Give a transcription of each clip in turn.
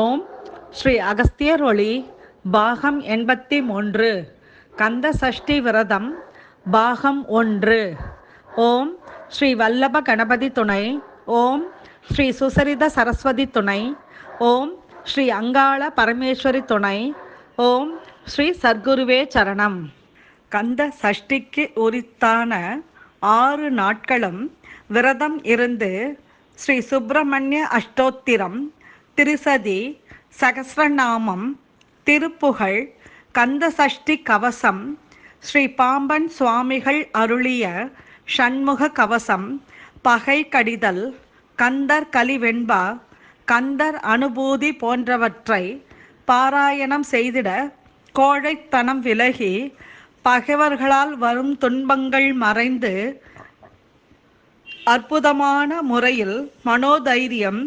ஓம் ஸ்ரீ அகஸ்தியர் ஒளி பாகம் எண்பத்தி மூன்று கந்த சஷ்டி விரதம் பாகம் ஒன்று. ஓம் ஸ்ரீ வல்லப கணபதி துணை ஓம் ஸ்ரீ சுசரித சரஸ்வதி துணை ஓம் ஸ்ரீ அங்காள பரமேஸ்வரி துணை ஓம் ஸ்ரீ சர்க்குருவே சரணம். கந்த சஷ்டிக்கு உரித்தான ஆறு நாட்களும் விரதம் இருந்து ஸ்ரீ சுப்பிரமணிய அஷ்டோத்திரம் திருசதி சகசிரநாமம் திருப்புகழ் கந்த சஷ்டி கவசம் ஸ்ரீ பாம்பன் சுவாமிகள் அருளிய ஷண்முக கவசம் பகை கடிதல் கந்தர் கலிவெண்பா கந்தர் அனுபூதி போன்றவற்றை பாராயணம் செய்திட கோழைத்தனம் விலகி பகைவர்களால் வரும் துன்பங்கள் மறைந்து அற்புதமான முறையில் மனோதைரியம்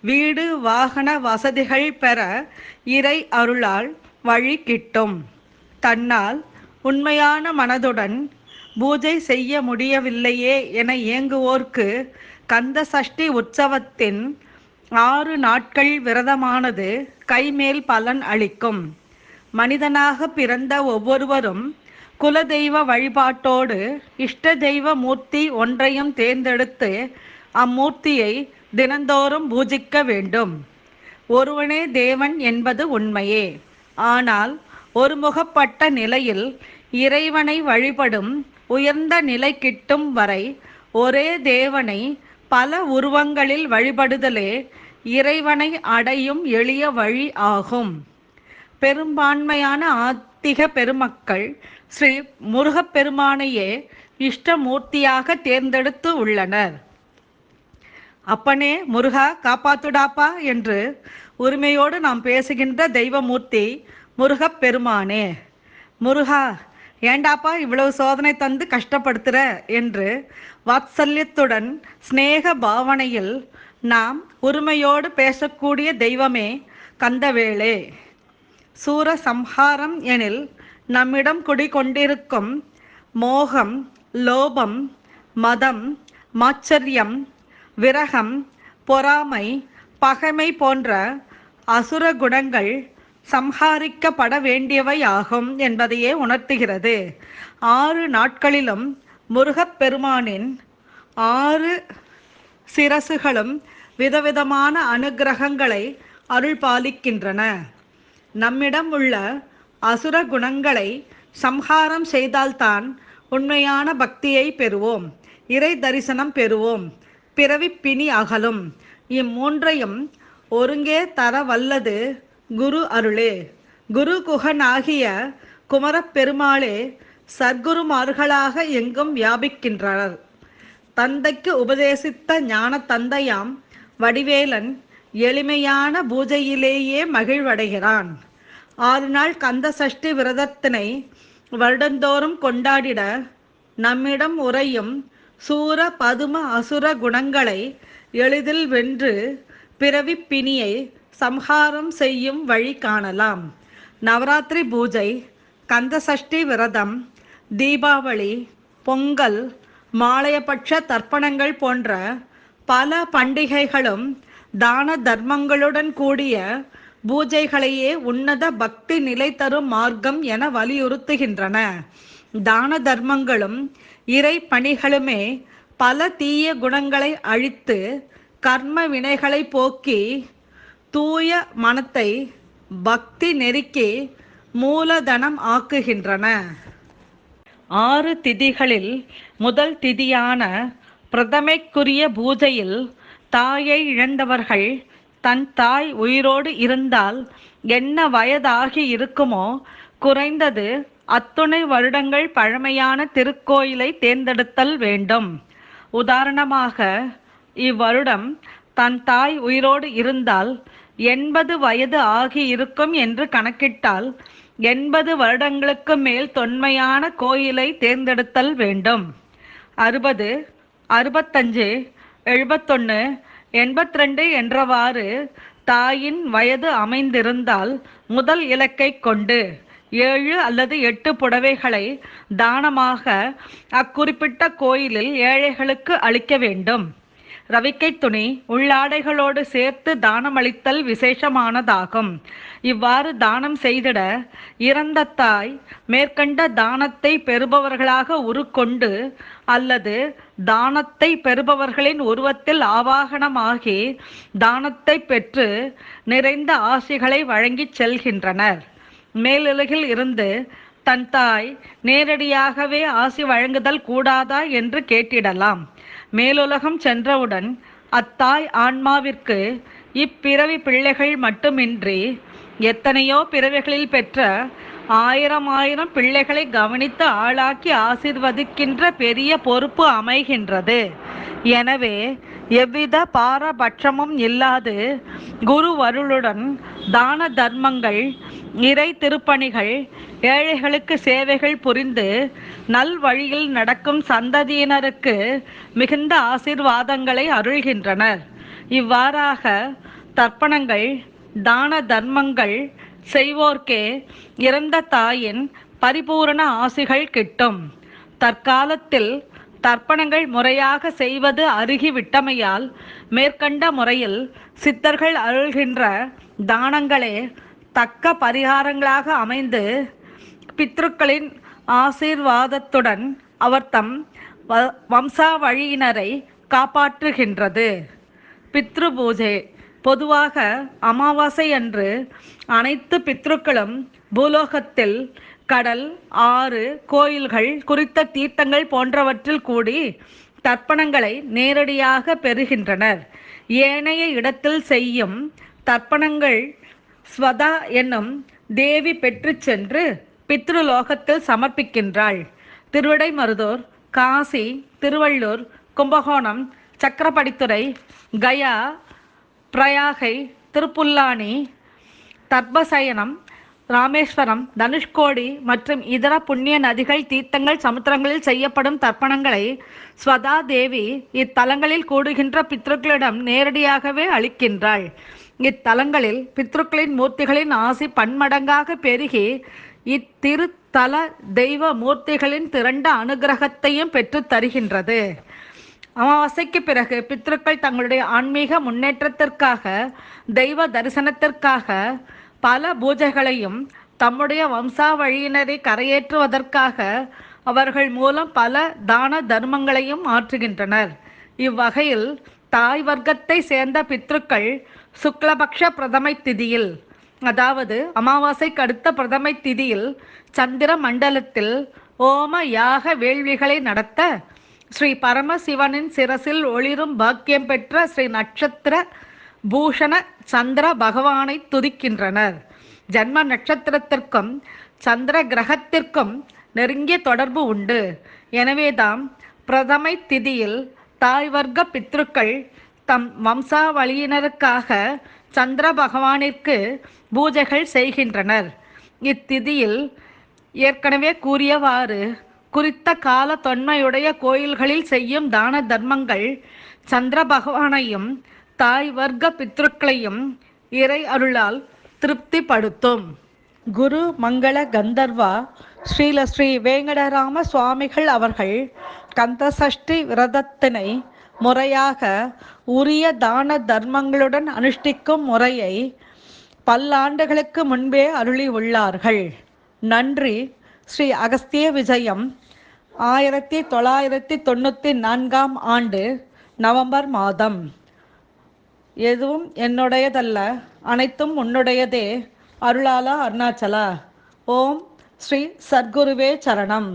வீடு வாகன வசதிகள் பெற இறை அருளால் வழி கிட்டும். தன்னால் உண்மையான மனதுடன் பூஜை செய்ய முடியவில்லையே என ஏங்குவோர்க்கு கந்த சஷ்டி உற்சவத்தின் ஆறு நாட்கள் விரதமானது கைமேல் பலன் அளிக்கும். மனிதனாக பிறந்த ஒவ்வொருவரும் குலதெய்வ வழிபாட்டோடு இஷ்ட தெய்வ மூர்த்தி ஒன்றையும் தேர்ந்தெடுத்து அம்மூர்த்தியை தினந்தோறும் பூஜிக்க வேண்டும். ஒருவனே தேவன் என்பது உண்மையே. ஆனால் ஒருமுகப்பட்ட நிலையில் இறைவனை வழிபடும் உயர்ந்த நிலை கிட்டும் வரை ஒரே தேவனை பல உருவங்களில் வழிபடுதலே இறைவனை அடையும் எளிய வழி ஆகும். பெரும்பான்மையான ஆத்திக பெருமக்கள் ஸ்ரீ முருகப்பெருமானையே இஷ்டமூர்த்தியாக தேர்ந்தெடுத்து உள்ளனர். அப்பனே முருகா காப்பாத்துடாப்பா என்று உரிமையோடு நாம் பேசுகின்ற தெய்வமூர்த்தி முருகப் பெருமானே முருகா ஏண்டாப்பா இவ்வளவு சோதனை தந்து கஷ்டப்படுத்துற என்று வாத்சல்யத்துடன் சிநேக பாவனையில் நாம் உரிமையோடு பேசக்கூடிய தெய்வமே கந்தவேளே. சூர சம்ஹாரம் எனில் நம்மிடம் குடிகொண்டிருக்கும் மோகம் லோபம் மதம் மாச்சரியம் விரகம் பொறாமை பகைமை போன்ற அசுர குணங்கள் சம்ஹாரிக்கப்பட வேண்டியவை ஆகும் என்பதையே உணர்த்துகிறது. ஆறு நாட்களிலும் முருகப்பெருமானின் ஆறு சிரசுகளும் விதவிதமான அனுகிரகங்களை அருள் பாலிக்கின்றன நம்மிடம் உள்ள அசுர குணங்களை சம்ஹாரம் செய்தால்தான் உண்மையான பக்தியை பெறுவோம் இறை தரிசனம் பெறுவோம். பிறவி பிணி அகலும். இம்மூன்றையும் ஒருங்கே தர வல்லது குரு அருளே. குரு குகனாகிய குமரப்பெருமாளே சர்க்குருமார்களாக எங்கும் வியாபிக்கின்றனர். தந்தைக்கு உபதேசித்த ஞான தந்தையாம் வடிவேலன் எளிமையான பூஜையிலேயே மகிழ்வடைகிறான். ஆறு நாள் கந்த சஷ்டி விரதத்தினை வருடந்தோறும் கொண்டாடிட நம்மிடம் உரையும் சூர பதும அசுர குணங்களை எளிதில் வென்று பிறவி பிணியை சம்ஹாரம் செய்யும் வழி காணலாம். நவராத்திரி பூஜை கந்தசஷ்டி விரதம் தீபாவளி பொங்கல் மாலையபட்ச தர்ப்பணங்கள் போன்ற பல பண்டிகைகளும் தான தர்மங்களுடன் கூடிய பூஜைகளையே உன்னத பக்தி நிலை தரும் மார்க்கம் என வலியுறுத்துகின்றன. தான தர்மங்களும் இறை பணிகளுமே பல தீய குணங்களை அழித்து கர்ம வினைகளை போக்கி தூய மனத்தை பக்தி நெருக்கி மூலதனம் ஆக்குகின்றன. ஆறு திதிகளில் முதல் திதியான பிரதமைக்குரிய பூஜையில் தாயை இழந்தவர்கள் தன் தாய் உயிரோடு இருந்தால் என்ன வயதாகி இருக்குமோ குறைந்தது அத்துணை வருடங்கள் பழமையான திருக்கோயிலை தேர்ந்தெடுத்தல் வேண்டும். உதாரணமாக இவ்வருடம் தன் தாய் உயிரோடு இருந்தால் எண்பது வயது ஆகி இருக்கும் என்று கணக்கிட்டால் எண்பது வருடங்களுக்கு மேல் தொன்மையான கோயிலை தேர்ந்தெடுத்தல் வேண்டும். அறுபது அறுபத்தஞ்சு எழுபத்தொன்று எண்பத்தி ரெண்டு என்றவாறு தாயின் வயது அமைந்திருந்தால் முதல் இலக்கை கொண்டு ஏழு அல்லது எட்டு புடவைகளை தானமாக அக்குறிப்பிட்ட கோயிலில் ஏழைகளுக்கு அளிக்க வேண்டும். ரவிக்கை துணி உள்ளாடைகளோடு சேர்த்து தானமளித்தல் விசேஷமானதாகும். இவ்வாறு தானம் செய்திட இறந்த தாய் மேற்கண்ட தானத்தை பெறுபவர்களாக உருக்கொண்டு அல்லது தானத்தை பெறுபவர்களின் உருவத்தில் ஆவாகனமாகி தானத்தை பெற்று நிறைந்த ஆசிகளை வழங்கிச் செல்கின்றனர். மேலுலகில் இருந்து தன் தாய் நேரடியாகவே ஆசி வழங்குதல் கூடாதா? என்று கேட்டிடலாம். மேலுலகம் சென்றவுடன் அத்தாய் ஆன்மாவிற்கு இப்பிறவி பிள்ளைகள் மட்டுமின்றி எத்தனையோ பிறவிகளில் பெற்ற ஆயிரம் ஆயிரம் பிள்ளைகளை கவனித்து ஆளாக்கி ஆசிர்வதிக்கின்ற பெரிய பொறுப்பு அமைகின்றது. எனவே எவ்வித பாரபட்சமும் இல்லாது குருவருளுடன் தான தர்மங்கள் இறை திருப்பணிகள் ஏழைகளுக்கு சேவைகள் புரிந்து நல் வழியில் நடக்கும் சந்ததியினருக்கு மிகுந்த ஆசிர்வாதங்களை அருள்கின்றனர் இவ்வாறாக தர்ப்பணங்கள் தான தர்மங்கள் செய்வோர்க்கே இறந்த தாயின் பரிபூரண ஆசிகள் கிட்டும். தற்காலத்தில் தர்ப்பணங்கள் முறையாக செய்வது அருகிவிட்டமையால் மேற்கண்ட முறையில் சித்தர்கள் அருள்கின்ற தானங்களே தக்க பரிகாரங்களாக அமைந்து பித்ருக்களின் ஆசீர்வாதத்துடன் அவர் தம் வ- வம்சாவழியினரை காப்பாற்றுகின்றது. பித்ரு பூஜை பொதுவாக அமாவாசை அன்று அனைத்து பித்ருக்களும் பூலோகத்தில் கடல் ஆறு கோயில்கள் குறித்த தீர்த்தங்கள் போன்றவற்றில் கூடி தர்ப்பணங்களை நேரடியாக பெறுகின்றனர். ஏனைய இடத்தில் செய்யும் தர்ப்பணங்கள் ஸ்வதா என்னும் தேவி பெற்று சென்று பித்ருலோகத்தில் சமர்ப்பிக்கின்றாள். திருவிடைமருதூர் காசி திருவள்ளூர் கும்பகோணம் சக்கரப்படித்துறை கயா பிரயாகை திருப்புல்லானி தர்பசயனம் ராமேஸ்வரம் தனுஷ்கோடி மற்றும் இதர புண்ணிய நதிகள் தீர்த்தங்கள் சமுத்திரங்களில் செய்யப்படும் தர்ப்பணங்களை ஸ்வதா தேவி இத்தலங்களில் கூடுகின்ற பித்ருக்களிடம் நேரடியாகவே அளிக்கின்றாள். இத்தலங்களில் பித்ருக்களின் மூர்த்திகளின் ஆசி பன்மடங்காக பெருகி இத்திருத்தல தெய்வ மூர்த்திகளின் திரண்ட அனுகிரகத்தையும் பெற்றுத் தருகின்றது. அமாவாசைக்கு பிறகு பித்ருக்கள் தங்களுடைய ஆன்மீக முன்னேற்றத்திற்காக தெய்வ தரிசனத்திற்காக பல பூஜைகளையும் தம்முடைய வம்சாவழியினரை கரையேற்றுவதற்காக அவர்கள் மூலம் பல தான தர்மங்களையும் ஆற்றுகின்றனர் இவ்வகையில் தாய் வர்க்கத்தை சேர்ந்த பித்ருக்கள் சுக்லபக்ஷ பிரதமை திதியில் அதாவது அமாவாசைக்கு அடுத்த பிரதமை திதியில் சந்திர மண்டலத்தில் ஓம யாக வேள்விகளை நடத்த ஸ்ரீ பரமசிவனின் சிரசில் ஒளிரும் பாக்கியம் பெற்ற ஸ்ரீ நட்சத்திர பூஷண சந்திர பகவானை துதிக்கின்றனர். ஜன்ம நட்சத்திரத்திற்கும் சந்திர கிரகத்திற்கும் நெருங்கிய தொடர்பு உண்டு. எனவேதாம் பிரதமை திதியில் தாய் வர்க்க பித்ருக்கள் தம் வம்சாவளியினருக்காக சந்திர பகவானிற்கு பூஜைகள் செய்கின்றனர். இத்திதியில் ஏற்கனவே கூறியவாறு குறித்த கால தொன்மையுடைய கோயில்களில் செய்யும் தான தர்மங்கள் சந்திர பகவானையும் தாய் வர்க்க பித்ருக்களையும் இறை அருளால் திருப்திப்படுத்தும். குரு மங்கள கந்தர்வா ஸ்ரீல ஸ்ரீ வேங்கடராம சுவாமிகள் அவர்கள் கந்தசஷ்டி விரதத்தினை முறையாக உரிய தான தர்மங்களுடன் அனுஷ்டிக்கும் முறையை பல்லாண்டுகளுக்கு முன்பே அருளி உள்ளார்கள். நன்றி. ஸ்ரீ அகஸ்திய விஜயம் ஆயிரத்தி தொள்ளாயிரத்தி தொண்ணூற்றி நான்காம் ஆண்டு நவம்பர் மாதம். எதுவும் என்னுடையதல்ல. அனைத்தும் உன்னுடையதே. அருளாலா அருணாச்சலா. ஓம் ஸ்ரீ சத்குருவே சரணம்.